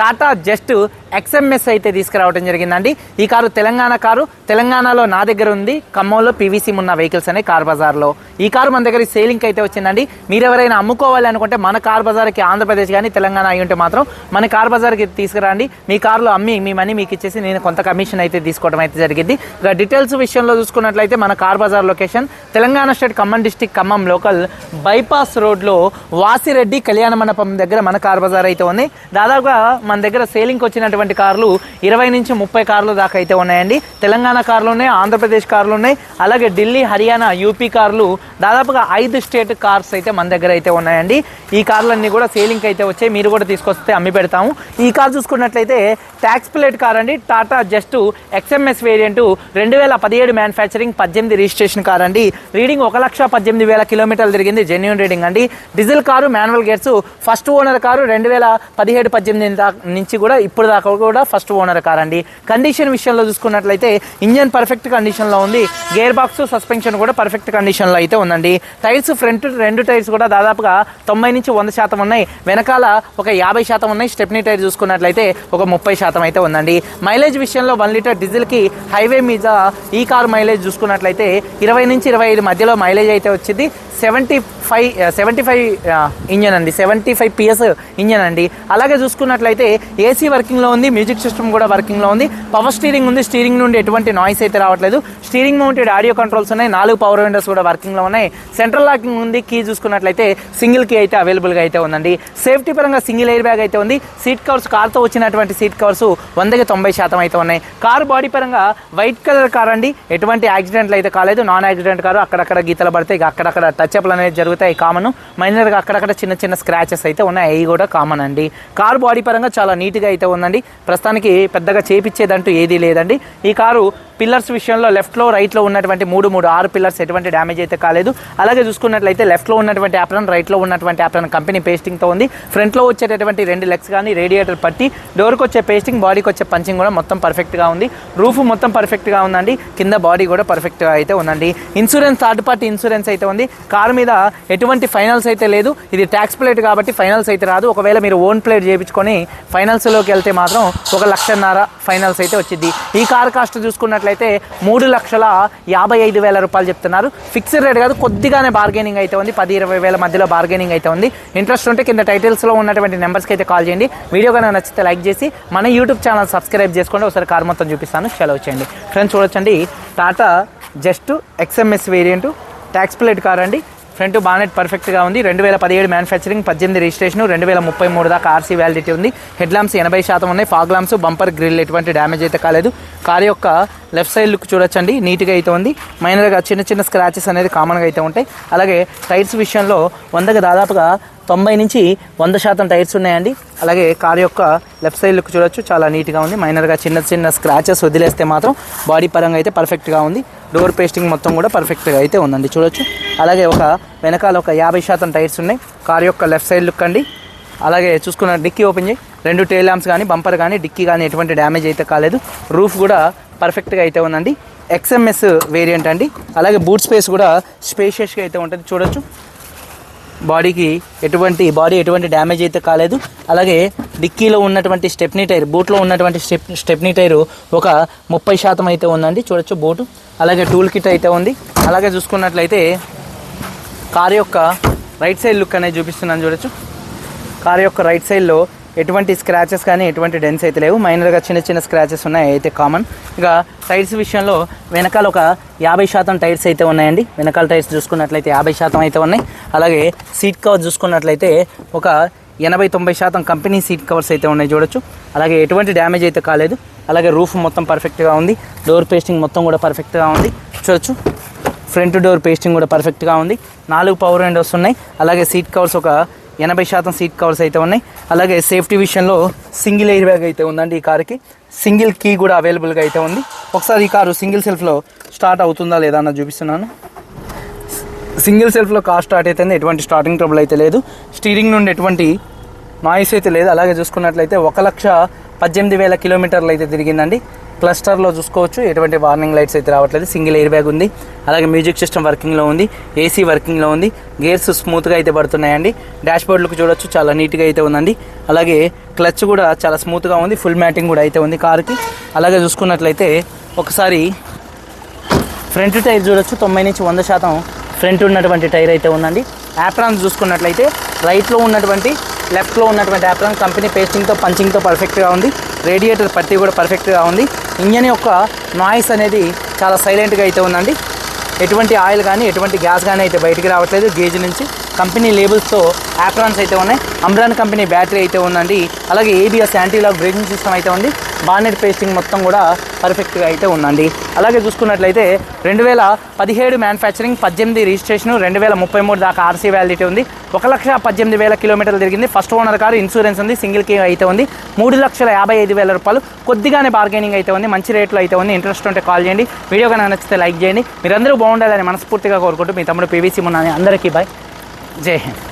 Tata just XMS అయితే తీసుకురావడం జరిగిందండి. ఈ కారు తెలంగాణ కారు. తెలంగాణలో నా దగ్గర ఉంది. ఖమ్మంలో పీవీసీ ఉన్న వెహికల్స్ అనే కార్ బజార్లో. ఈ కారు మన దగ్గర సేలింగ్ అయితే వచ్చిందండి. మీరు ఎవరైనా అమ్ముకోవాలి అనుకుంటే మన కార్ బజార్కి ఆంధ్రప్రదేశ్ కానీ తెలంగాణ అయి ఉంటే మాత్రం మన కార్ బజార్కి తీసుకురండి. మీ కారులో అమ్మి మీ మనీ మీకు ఇచ్చేసి నేను కొంత కమిషన్ అయితే తీసుకోవడం అయితే జరిగింది. ఇక డీటెయిల్స్ విషయంలో చూసుకున్నట్లయితే మన car bazaar location Telangana state Khammam district Khammam local bypass రోడ్లో వాసిరెడ్డి కళ్యాణ మండపం దగ్గర మన కార్ బజార్ అయితే ఉంది. దాదాపుగా మన దగ్గర సేలింగ్కి వచ్చినటువంటి కార్లు ఇరవై నుంచి ముప్పై కార్లు దాకా అయితే ఉన్నాయండి. తెలంగాణ కార్లు ఉన్నాయి ఆంధ్రప్రదేశ్ కార్లు ఉన్నాయి అలాగే ఢిల్లీ హర్యానా యూపీ కార్లు దాదాపుగా ఐదు స్టేట్ కార్స్ అయితే మన దగ్గర అయితే ఉన్నాయండి. ఈ కార్లన్నీ కూడా సేలింగ్కి అయితే వచ్చాయి. మీరు కూడా తీసుకొస్తే అమ్మి పెడతాము. ఈ కార్ చూసుకున్నట్లయితే ట్యాక్స్ ప్లేట్ కార్ అండి. టాటా జస్ట్ ఎక్స్ఎంఎస్ వేరియంట్ రెండు వేల పదిహేడు మ్యానుఫ్యాక్చరింగ్ పద్దెనిమిది రిజిస్ట్రేషన్ కార్ అండి. రీడింగ్ ఒక లక్ష పద్దెనిమిది వేల కిలోమీటర్లు తిరిగింది. జెన్యున్ రీడింగ్ అండి. డీజిల్ కారు మాన్యువల్ గేట్స్ ఫస్ట్ ఓనర్ కారు రెండు వేల పదిహేడు పద్దెనిమిది నుంచి కూడా ఇప్పుడు దాకా కూడా ఫస్ట్ ఓనర్ కార్ అండి కండిషన్ విషయంలో చూసుకున్నట్లయితే ఇంజన్ పర్ఫెక్ట్ కండిషన్లో ఉంది. గేర్ బాక్స్ సస్పెన్షన్ కూడా పర్ఫెక్ట్ కండిషన్లో అయితే ఉందండి. టైర్స్ ఫ్రంట్ రెండు టైర్స్ కూడా దాదాపుగా తొంభై నుంచి వంద శాతం ఉన్నాయి. వెనకాల ఒక యాభై శాతం ఉన్నాయి. స్టెప్నీ టైర్ చూసుకున్నట్లయితే ఒక ముప్పై శాతం అయితే ఉందండి. మైలేజ్ విషయంలో వన్ లీటర్ డీజిల్కి హైవే మీద ఈ కార్ మైలేజ్ చూసుకున్నట్లయితే ఇరవై నుంచి ఇరవై ఐదు మధ్యలో మైలేజ్ అయితే వచ్చింది. Seventy five seventy five engine అండి. సెవెంటీ ఫైవ్ పిఎస్ ఇంజన్ అండి. అలాగే చూసుకున్నట్లయితే ఏసీ వర్కింగ్లో ఉంది మ్యూజిక్ సిస్టమ్ కూడా వర్కింగ్లో ఉంది. పవర్ స్టీరింగ్ ఉంది స్టీరింగ్ నుండి ఎటువంటి నాయిస్ అయితే రావట్లేదు. స్టీరింగ్ మౌంటెడ్ ఆడియో కంట్రోల్స్ ఉన్నాయి నాలుగు పవర్ విండోస్ కూడా వర్కింగ్లో ఉన్నాయి. సెంట్రల్ లాకింగ్ ఉంది కీ చూసుకున్నట్లయితే సింగిల్ కీ అయితే అవైలబుల్గా అయితే ఉందండి. సేఫ్టీ పరంగా సింగిల్ ఎయిర్ బ్యాగ్ అయితే ఉంది. సీట్ కవర్స్ కార్తో వచ్చినటువంటి సీట్ కవర్స్ వందకి తొంభై శాతం అయితే ఉన్నాయి. కారు బాడీ పరంగా వైట్ కలర్ కార్ అండి. ఎటువంటి యాక్సిడెంట్లు అయితే కాలేదు. నాన్ యాక్సిడెంట్ కారు అక్కడక్కడ గీతలు పడితే ఇక అక్కడక్కడ టచ్ అప్లు అనేవి జరుగుతాయి కామన్. మైనర్గా అక్కడక్కడ చిన్న చిన్న స్క్రాచెస్ అయితే ఉన్నాయి. అవి కూడా కామన్ అండి. కారు బాడీ పరంగా చాలా నీట్గా అయితే ఉందండి. ప్రస్తుతానికి పెద్దగా చేపించేదంటూ ఏదీ లేదండి. ఈ కారు పిల్లర్స్ విషయంలో లెఫ్ట్లో రైట్లో ఉన్నటువంటి మూడు మూడు ఆరు పిల్లర్స్ ఎటువంటి డ్యామేజ్ అయితే కాలేదు. అలాగే చూసుకున్నట్లయితే లెఫ్ట్లో ఉన్నటువంటి యాప్రన్ రైట్లో ఉన్నటువంటి యాప్రన్ కంపెనీ పేస్టింగ్తో ఉంది. ఫ్రంట్లో వచ్చేటటువంటి రెండు లెగ్స్ కానీ రేడియేటర్ పట్టి డోర్కి వచ్చే పేస్టింగ్ బాడీకి వచ్చే పంచింగ్ కూడా మొత్తం పర్ఫెక్ట్గా ఉంది. రూఫ్ మొత్తం పర్ఫెక్ట్గా ఉందండి. కింద బాడీ కూడా పర్ఫెక్ట్గా అయితే ఉందండి. ఇన్సూరెన్స్ థర్డ్ పార్టీ ఇన్సూరెన్స్ అయితే ఉంది. కారు మీద ఎటువంటి ఫైనల్స్ అయితే లేదు. ఇది ట్యాక్స్ ప్లేట్ కాబట్టి ఫైనల్స్ అయితే రాదు. ఒకవేళ మీరు ఓన్ ప్లేట్ చేయించుకొని ఫైనల్స్లోకి వెళ్తే మాత్రం ఒక లక్షన్నర ఫైనల్స్ అయితే వచ్చింది ఈ కార్ కాస్ట్ చూసుకున్నట్లయితే మూడు లక్షల యాభై ఐదు వేల రూపాయలు చెప్తున్నారు. ఫిక్స్డ్ రేట్ కాదు కొద్దిగానే బార్గెనింగ్ అయితే ఉంది. పది ఇరవై వేల మధ్యలో బార్గెనింగ్ అయితే ఉంది. ఇంట్రెస్ట్ ఉంటే కింద టైటిల్స్లో ఉన్నటువంటి నెంబర్స్కి అయితే కాల్ చేయండి. వీడియో కనుక నచ్చితే లైక్ చేసి మన యూట్యూబ్ ఛానల్ సబ్స్క్రైబ్ చేసుకోండి. ఒకసారి కార్ మొత్తం చూపిస్తాను. సెలవు చేయండి. ఫ్రెండ్స్ చూడొచ్చండి. Tata just XMS variant tax plate car అండి. ఫ్రంట్ బానెట్ పర్ఫెక్ట్గా ఉంది. రెండు వేల పదిహేడు మ్యానుఫ్యాక్చరింగ్ పద్దెనిమిది రిజిస్ట్రేషన్ రెండు వేల ముప్పై మూడు దాకా ఆర్సీ వ్యాలిడిటీ ఉంది. హెడ్ ల్యాంప్స్ ఎనభై శాతం ఉన్నాయి. ఫాగ్ ల్యాంప్స్ బంపర్ గ్రిల్ ఎటువంటి డ్యామేజ్ అయితే కాలేదు. కార్ యొక్క లెఫ్ట్ సైడ్ లుక్ చూడొచ్చండి. నీట్గా అయితే ఉంది. మైనర్గా చిన్న చిన్న స్క్రాచెస్ అనేది కామన్గా అయితే ఉంటాయి. అలాగే టైర్స్ విషయంలో వందకు దాదాపుగా తొంభై నుంచి వంద శాతం టైర్స్ ఉన్నాయండి. అలాగే కార్ యొక్క లెఫ్ట్ సైడ్ లుక్ చూడొచ్చు చాలా నీట్గా ఉంది. మైనర్గా చిన్న చిన్న స్క్రాచెస్ వదిలేస్తే మాత్రం బాడీ పరంగా అయితే పర్ఫెక్ట్గా ఉంది. డోర్ పేస్టింగ్ మొత్తం కూడా పర్ఫెక్ట్గా అయితే ఉందండి చూడొచ్చు. అలాగే ఒక వెనకాల ఒక యాభై శాతం టైర్స్ ఉన్నాయి. కార్ యొక్క లెఫ్ట్ సైడ్ లుక్ అండి. అలాగే చూసుకున్న డిక్కీ ఓపెన్ చేయి. రెండు టైల్ ల్యాంప్స్ కానీ బంపర్ కానీ డిక్కీ కానీ ఎటువంటి డ్యామేజ్ అయితే కాలేదు. రూఫ్ కూడా పర్ఫెక్ట్గా అయితే ఉందండి. ఎక్స్ఎంఎస్ వేరియంట్ అండి. అలాగే బూట్ స్పేస్ కూడా స్పేషియస్గా అయితే ఉంటుంది చూడొచ్చు. బాడీకి ఎటువంటి బాడీ ఎటువంటి డ్యామేజ్ అయితే కాలేదు. అలాగే డిక్కీలో ఉన్నటువంటి స్టెప్నీ టైర్ బూట్లో ఉన్నటువంటి స్టెప్ స్టెప్నీ టైరు ఒక ముప్పై శాతం అయితే ఉందండి. చూడొచ్చు బూటు. అలాగే టూల్ కిట్ అయితే ఉంది. అలాగే చూసుకున్నట్లయితే కార్ యొక్క రైట్ సైడ్ లుక్ అనేది చూపిస్తున్నాను చూడొచ్చు. కార్ యొక్క రైట్ సైడ్లో ఎటువంటి స్క్రాచెస్ కానీ ఎటువంటి డెన్స్ అయితే లేవు. మైనర్గా చిన్న చిన్న స్క్రాచెస్ ఉన్నాయి అయితే కామన్ ఇక టైర్స్ విషయంలో వెనకాల ఒక యాభై శాతం టైర్స్ అయితే ఉన్నాయండి. వెనకాల టైర్స్ చూసుకున్నట్లయితే యాభై శాతం అయితే ఉన్నాయి. అలాగే సీట్ కవర్ చూసుకున్నట్లయితే ఒక ఎనభై తొంభై శాతం కంపెనీ సీట్ కవర్స్ అయితే ఉన్నాయి చూడొచ్చు. అలాగే ఎటువంటి డ్యామేజ్ అయితే కాలేదు. అలాగే రూఫ్ మొత్తం పర్ఫెక్ట్గా ఉంది. డోర్ పేస్టింగ్ మొత్తం కూడా పర్ఫెక్ట్గా ఉంది. చూడొచ్చు. ఫ్రంట్ డోర్ పేస్టింగ్ కూడా పర్ఫెక్ట్గా ఉంది. నాలుగు పవర్ విండోస్ ఉన్నాయి. అలాగే సీట్ కవర్స్ ఒక ఎనభై శాతం సీట్ కవర్స్ అయితే ఉన్నాయి. అలాగే సేఫ్టీ విషయంలో సింగిల్ ఎయిర్ బ్యాగ్ అయితే ఉందండి ఈ కార్కి. సింగిల్ కీ కూడా అవైలబుల్గా అయితే ఉంది. ఒకసారి ఈ కారు సింగిల్ సెల్ఫ్లో స్టార్ట్ అవుతుందా లేదా అన్న చూపిస్తున్నాను. సింగిల్ సెల్ఫ్లో కార్ స్టార్ట్ అయితే ఎటువంటి స్టార్టింగ్ ట్రబుల్ అయితే లేదు. స్టీరింగ్ నుండి ఎటువంటి నాయిస్ అయితే లేదు. అలాగే చూసుకున్నట్లయితే ఒక లక్ష పద్దెనిమిది వేల కిలోమీటర్లు అయితే తిరిగిందండి. క్లస్టర్లో చూసుకోవచ్చు. ఎటువంటి వార్నింగ్ లైట్స్ అయితే రావట్లేదు. సింగిల్ ఎయిర్ బ్యాగ్ ఉంది. అలాగే మ్యూజిక్ సిస్టమ్ వర్కింగ్లో ఉంది. ఏసీ వర్కింగ్లో ఉంది. గేర్స్ స్మూత్గా అయితే పడుతున్నాయండి. డాష్ బోర్డ్లకు చూడొచ్చు. చాలా నీట్గా అయితే ఉందండి. అలాగే క్లచ్ కూడా చాలా స్మూత్గా ఉంది. ఫుల్ మ్యాటింగ్ కూడా అయితే ఉంది కారుకి. అలాగే చూసుకున్నట్లయితే ఒకసారి ఫ్రంట్ టైర్ చూడొచ్చు. తొంభై నుంచి వంద శాతం ఫ్రంట్ ఉన్నటువంటి టైర్ అయితే ఉందండి. యాప్రాన్స్ చూసుకున్నట్లయితే రైట్లో ఉన్నటువంటి లెఫ్ట్లో ఉన్నటువంటి యాప్రాన్ కంపెనీ పేస్టింగ్తో పంచింగ్తో పర్ఫెక్ట్గా ఉంది. రేడియేటర్ పట్టి కూడా పర్ఫెక్ట్గా ఉంది. ఇంజన్ యొక్క నాయిస్ అనేది చాలా సైలెంట్గా అయితే ఉందండి. ఎటువంటి ఆయిల్ కానీ ఎటువంటి గ్యాస్ కానీ అయితే బయటికి రావట్లేదు. గేజ్ నుంచి కంపెనీ లేబుల్స్తో యాప్రాన్స్ అయితే ఉన్నాయి. అమ్రాన్ కంపెనీ బ్యాటరీ అయితే ఉందండి. అలాగే ఏబిఎస్ యాంటీలాక్ బ్రేకింగ్ సిస్టమ్ అయితే ఉంది. బానెట్ పేస్టింగ్ మొత్తం కూడా పర్ఫెక్ట్గా అయితే ఉందండి. అలాగే చూసుకున్నట్లయితే రెండు వేల పదిహేడు మ్యానుఫ్యాక్చరింగ్ పద్దెనిమిది రిజిస్ట్రేషన్ రెండు వేల ముప్పై మూడు దాకా ఆర్సీ వ్యాలిడిటీ ఉంది. ఒక లక్ష పద్దెనిమిది వేల కిలోమీటర్లు తిరిగింది. ఫస్ట్ ఓనర్ కారు ఇన్సూరెన్స్ ఉంది సింగిల్ కీ అయితే ఉంది. మూడు లక్షల యాభై ఐదు వేల రూపాయలు కొద్దిగానే బార్గెనింగ్ అయితే ఉంది. మంచి రేట్లో అయితే ఉంది. ఇంట్రెస్ట్ ఉంటే కాల్ చేయండి. వీడియో కనుక నచ్చితే లైక్ చేయండి. మీరందరూ బాగుండాలని మనస్ఫూర్తిగా కోరుకుంటూ మీ తమ్ముడు పీవీసీ మున్నాని అందరికీ బాయ్ జై హింద్.